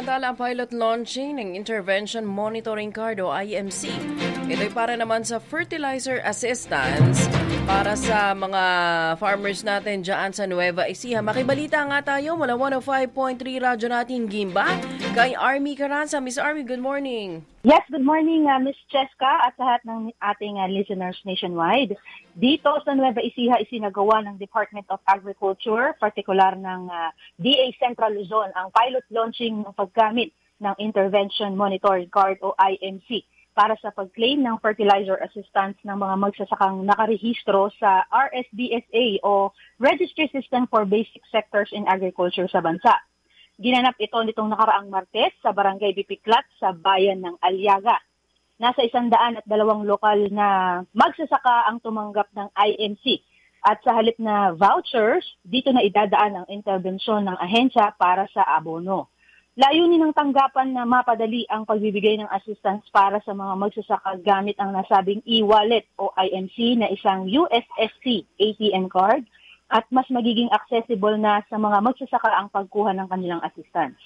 Samantala ang pilot launching ng Intervention Monitoring Card o IMC. Ito'y para naman sa fertilizer assistance para sa mga farmers natin dyan sa Nueva Ecija. Makibalita nga tayo mula 105.3 Radyo natin Gimba kay Army Caranza. Miss Army, good morning. Yes, good morning, uh, Ms. Cheska at lahat ng ating uh, listeners nationwide. Dito sa Nueva Ecija, isinagawa ng Department of Agriculture, partikular ng uh, DA Central Luzon, ang pilot launching ng paggamit ng Intervention Monitoring Card o IMC para sa pag-claim ng fertilizer assistance ng mga magsasakang nakarehistro sa RSBSA o Registry System for Basic Sectors in Agriculture sa bansa. Ginanap ito nitong nakaraang Martes sa Barangay Bipiklat sa bayan ng Aliaga. Nasa isandaan at dalawang lokal na magsasaka ang tumanggap ng IMC. At sa halip na vouchers, dito na idadaan ang interbensyon ng ahensya para sa abono. Layunin ng tanggapan na mapadali ang pagbibigay ng assistance para sa mga magsasaka gamit ang nasabing e-wallet o IMC na isang USSC ATM card at mas magiging accessible na sa mga magsasaka ang pagkuha ng kanilang assistance.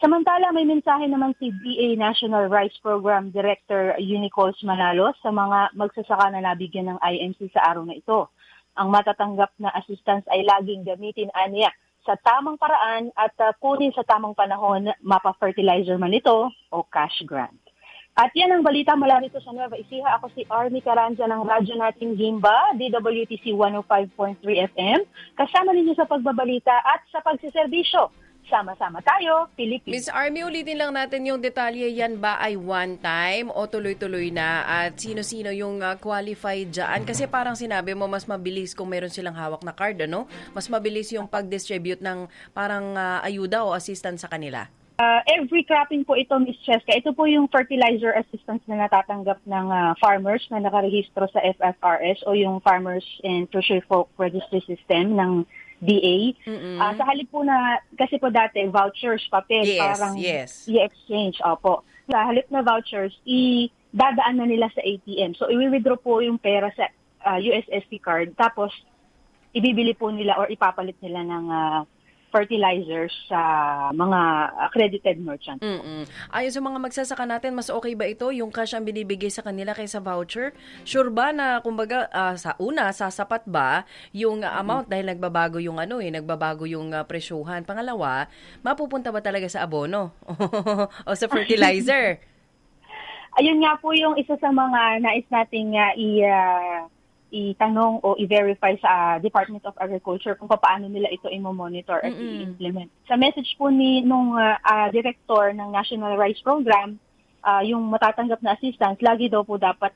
Samantala, may mensahe naman si DA National Rice Program Director Unicols Manalos sa mga magsasaka na nabigyan ng IMC sa araw na ito. Ang matatanggap na assistance ay laging gamitin aniya sa tamang paraan at uh, kunin sa tamang panahon mapa-fertilizer man ito o cash grant. At yan ang balita mula rito sa Nueva Ecija. Ako si Army Caranja ng radyo nating Gimba, DWTC 105.3 FM. Kasama ninyo sa pagbabalita at sa pagsiservisyo. Sama-sama tayo, Pilipinas. Miss Army, ulitin lang natin yung detalye. Yan ba ay one time o tuloy-tuloy na? At sino-sino yung uh, qualified dyan? Kasi parang sinabi mo, mas mabilis kung meron silang hawak na card, ano? Mas mabilis yung pag-distribute ng parang uh, ayuda o assistance sa kanila. Uh, every cropping po ito, Ms. Cheska. Ito po yung fertilizer assistance na natatanggap ng uh, farmers na nakarehistro sa FFRS o yung Farmers and Treasury Folk Registry System ng DA. Mm-mm. Ah, sa halip po na, kasi po dati, vouchers, papel, Yes, parang yes. i-exchange. Opo. Sa halip na vouchers, i-dadaan na nila sa ATM. So, i-withdraw po yung pera sa ah, USSD card. Tapos, ibibili po nila or ipapalit nila ng ah, fertilizers sa mga accredited merchants. Mm-mm. Ayon sa mga magsasaka natin, mas okay ba ito yung cash ang binibigay sa kanila kaysa voucher? Sure ba na kumbaga ah, sa una sasapat ba yung amount dahil nagbabago yung ano eh, nagbabago yung ah, presyuhan. Pangalawa, mapupunta ba talaga sa abono o sa fertilizer? Ayun nga po yung isa sa mga nais nating ah, i ah, itanong o i-verify sa Department of Agriculture kung paano nila ito i-monitor at Mm-mm. i-implement. Sa message po ni nung ah, ah, director ng National Rice Program, ah, yung matatanggap na assistance, lagi daw po dapat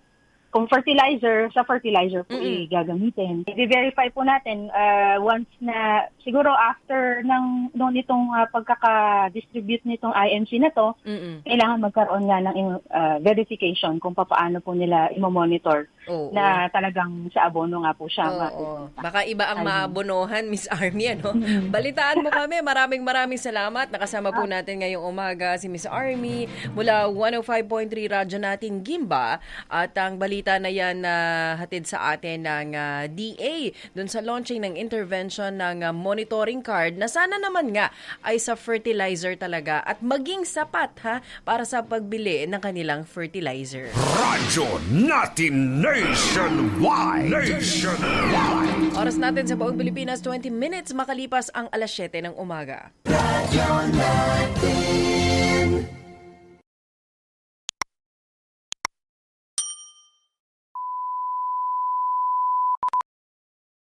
kung fertilizer, sa fertilizer po Mm-mm. i-gagamitin. I-verify po natin ah, once na, siguro after ng noon itong ah, pagkaka-distribute nitong IMC na to, Mm-mm. kailangan magkaroon nga ng uh, verification kung paano po nila i-monitor Oo. na talagang sa abono nga po siya. Oo. Baka iba ang Ayun. maabonohan, Miss Army, ano? Mm-hmm. Balitaan mo kami. Maraming maraming salamat. Nakasama po natin ngayong umaga si Miss Army mula 105.3 Radyo natin Gimba. At ang balita na yan na hatid sa atin ng ah, DA dun sa launching ng intervention ng ah, monitoring card na sana naman nga ay sa fertilizer talaga at maging sapat ha para sa pagbili ng kanilang fertilizer. Radyo natin nationwide. Nationwide. Oras natin sa buong Pilipinas, 20 minutes makalipas ang alas 7 ng umaga. Radio natin